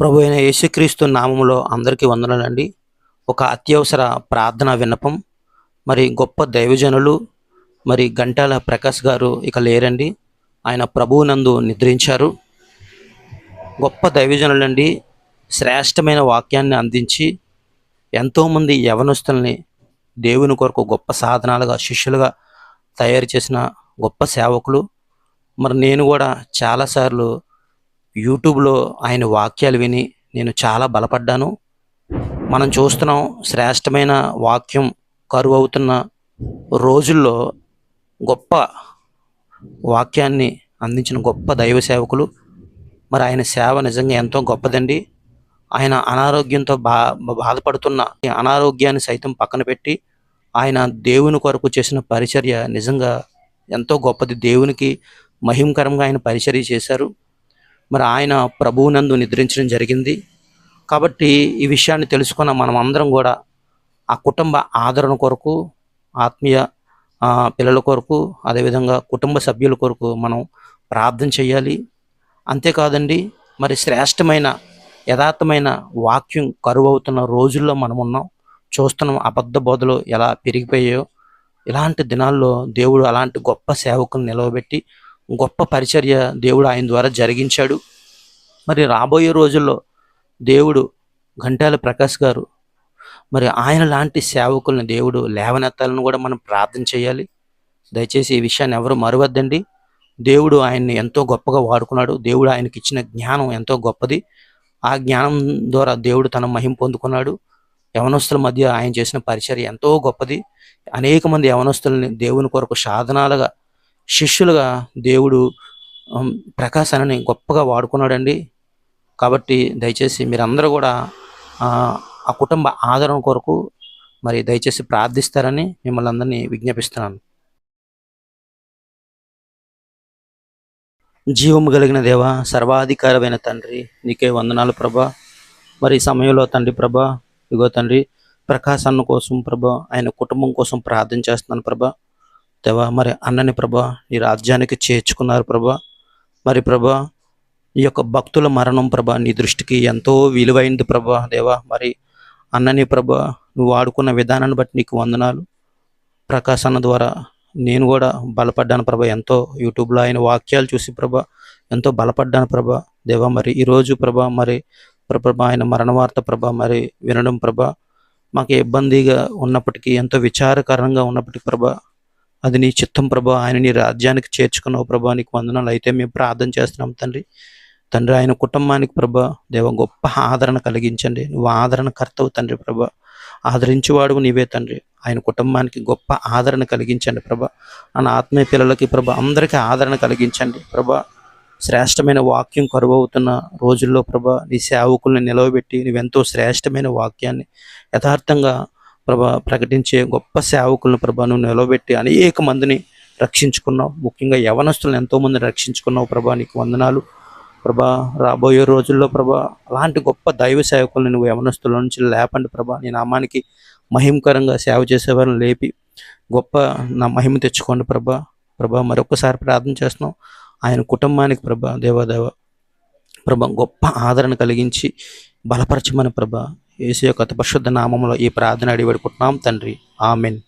ప్రభు అయిన యేసుక్రీస్తు నామంలో అందరికీ వందనాలండి. ఒక అత్యవసర ప్రార్థన విన్నపం. మరి గొప్ప దైవజనులు మరి గంటాల ప్రకాష్ గారు ఇక లేరండి. ఆయన ప్రభువునందు నిద్రించారు. గొప్ప దైవజనులండి శ్రేష్టమైన వాక్యాన్ని అందించి ఎంతోమంది యవనస్తుల్ని దేవుని కొరకు గొప్ప సాధనాలుగా శిష్యులుగా తయారు చేసిన గొప్ప సేవకులు. మరి నేను కూడా చాలాసార్లు యూట్యూబ్లో ఆయన వాక్యాలు విని నేను చాలా బలపడ్డాను. మనం చూస్తున్నాం శ్రేష్టమైన వాక్యం కరువు అవుతున్న రోజుల్లో గొప్ప వాక్యాన్ని అందించిన గొప్ప దైవ సేవకులు. మరి ఆయన సేవ నిజంగా ఎంతో గొప్పదండి. ఆయన అనారోగ్యంతో బా బాధపడుతున్న అనారోగ్యాన్ని సైతం పక్కన పెట్టి ఆయన దేవుని కొరకు చేసిన పరిచర్య నిజంగా ఎంతో గొప్పది. దేవునికి మహిమకరంగా ఆయన పరిచర్య చేశారు. మరి ఆయన ప్రభువునందు నిద్రించడం జరిగింది. కాబట్టి ఈ విషయాన్ని తెలుసుకున్న మనం అందరం కూడా ఆ కుటుంబ ఆదరణ కొరకు ఆత్మీయ పిల్లల కొరకు అదేవిధంగా కుటుంబ సభ్యుల కొరకు మనం ప్రార్థన చేయాలి. అంతేకాదండి మరి శ్రేష్టమైన యథార్థమైన వాక్యం కరువు అవుతున్న రోజుల్లో మనం ఉన్నాం చూస్తున్నాం అబద్ధ బోధలు ఎలా పెరిగిపోయాయో. ఇలాంటి దినాల్లో దేవుడు అలాంటి గొప్ప సేవకుని నిలవబెట్టి గొప్ప పరిచర్య దేవుడు ఆయన ద్వారా జరిగించాడు. మరి రాబోయే రోజుల్లో దేవుడు గంటాల ప్రకాష్ గారు మరి ఆయన లాంటి సేవకులను దేవుడు లేవనెత్తాలని కూడా మనం ప్రార్థన చేయాలి. దయచేసి ఈ విషయాన్ని ఎవరు మరవద్దండి. దేవుడు ఆయన్ని ఎంతో గొప్పగా వాడుకున్నాడు. దేవుడు ఆయనకి ఇచ్చిన జ్ఞానం ఎంతో గొప్పది. ఆ జ్ఞానం ద్వారా దేవుడు తన మహిం పొందుకున్నాడు. యవనస్తుల మధ్య ఆయన చేసిన పరిచర్య ఎంతో గొప్పది. అనేక మంది యవనస్తుల్ని దేవుని కొరకు సాధనాలుగా శిష్యులుగా దేవుడు ప్రకాశాన్ని గొప్పగా వాడుకున్నాడండి. కాబట్టి దయచేసి మీరందరూ కూడా ఆ, కుటుంబ ఆదరణ కొరకు మరి దయచేసి ప్రార్థిస్తారని మిమ్మల్ని అందరినీ విజ్ఞాపిస్తున్నాను. జీవము కలిగిన దేవ సర్వాధికారమైన తండ్రి నీకే వందనాలు ప్రభా. మరి సమయంలో తండ్రి ప్రభా ఇగో తండ్రి ప్రకాశ్ అన్న కోసం ప్రభా ఆయన కుటుంబం కోసం ప్రార్థన చేస్తున్నాను ప్రభా. దేవా మరి అన్నని ప్రభా ఈ రాజ్యానికి చేర్చుకున్నారు ప్రభా. మరి ప్రభా ఈ యొక్క భక్తుల మరణం ప్రభా నీ దృష్టికి ఎంతో విలువైంది ప్రభా దేవా. మరి అన్నని ప్రభా నువ్వు వాడుకున్న విధానాన్ని బట్టి నీకు వందనాలు. ప్రకాశ్ అన్న ద్వారా నేను కూడా బలపడ్డాను ప్రభా. ఎంతో యూట్యూబ్లో ఆయన వాక్యాలు చూసి ప్రభా ఎంతో బలపడ్డాను ప్రభా దేవా. మరి ఈరోజు ప్రభా మరి ప్రభ ప్రభా ఆయన మరణ వార్త ప్రభా మరి వినడం ప్రభా మాకు ఇబ్బందిగా ఉన్నప్పటికీ ఎంతో విచారకరంగా ఉన్నప్పటికీ ప్రభా అది నీ చిత్తం ప్రభా. ఆయన నీ రాజ్యానికి చేర్చుకున్నావు ప్రభా. నీకు వందనాలు. అయితే మేము ప్రార్థన చేస్తున్నాం తండ్రి. తండ్రి ఆయన కుటుంబానికి ప్రభా దేవ గొప్ప ఆదరణ కలిగించండి. నువ్వు ఆదరణ కర్తవు తండ్రి ప్రభా. ఆదరించేవాడు నీవే తండ్రి. ఆయన కుటుంబానికి గొప్ప ఆదరణ కలిగించండి ప్రభా. నా ఆత్మీయ పిల్లలకి ప్రభా అందరికీ ఆదరణ కలిగించండి ప్రభా. శ్రేష్టమైన వాక్యం కరువు అవుతున్న రోజుల్లో ప్రభా నీ సేవకుల్ని నిలవబెట్టి నువ్వెంతో శ్రేష్టమైన వాక్యాన్ని యథార్థంగా ప్రభా ప్రకటించే గొప్ప సేవకులను ప్రభా నువ్వు నిలవబెట్టి అనేక మందిని రక్షించుకున్నావు. ముఖ్యంగా యవనస్తులను ఎంతో మందిని రక్షించుకున్నావు ప్రభా నీకు వందనాలు. ప్రభా రాబోయే రోజుల్లో ప్రభా అలాంటి గొప్ప దైవ సేవకులను నువ్వు యవనస్తుల నుంచి లేపండి ప్రభా. నీ నామానికి మహిమకరంగా సేవ చేసేవారిని లేపి గొప్ప నా మహిమ తెచ్చుకోండి ప్రభా. ప్రభా మరొకసారి ప్రార్థన చేస్తున్నాం. ఆయన కుటుంబానికి ప్రభా దేవాదేవ ప్రభా గొప్ప ఆదరణ కలిగించి బలపరచమని ప్రభా యేసు యొక్క అతి పరిశుద్ధ నామంలో ఈ ప్రార్థన అడిగి తండ్రి ఆమెన్.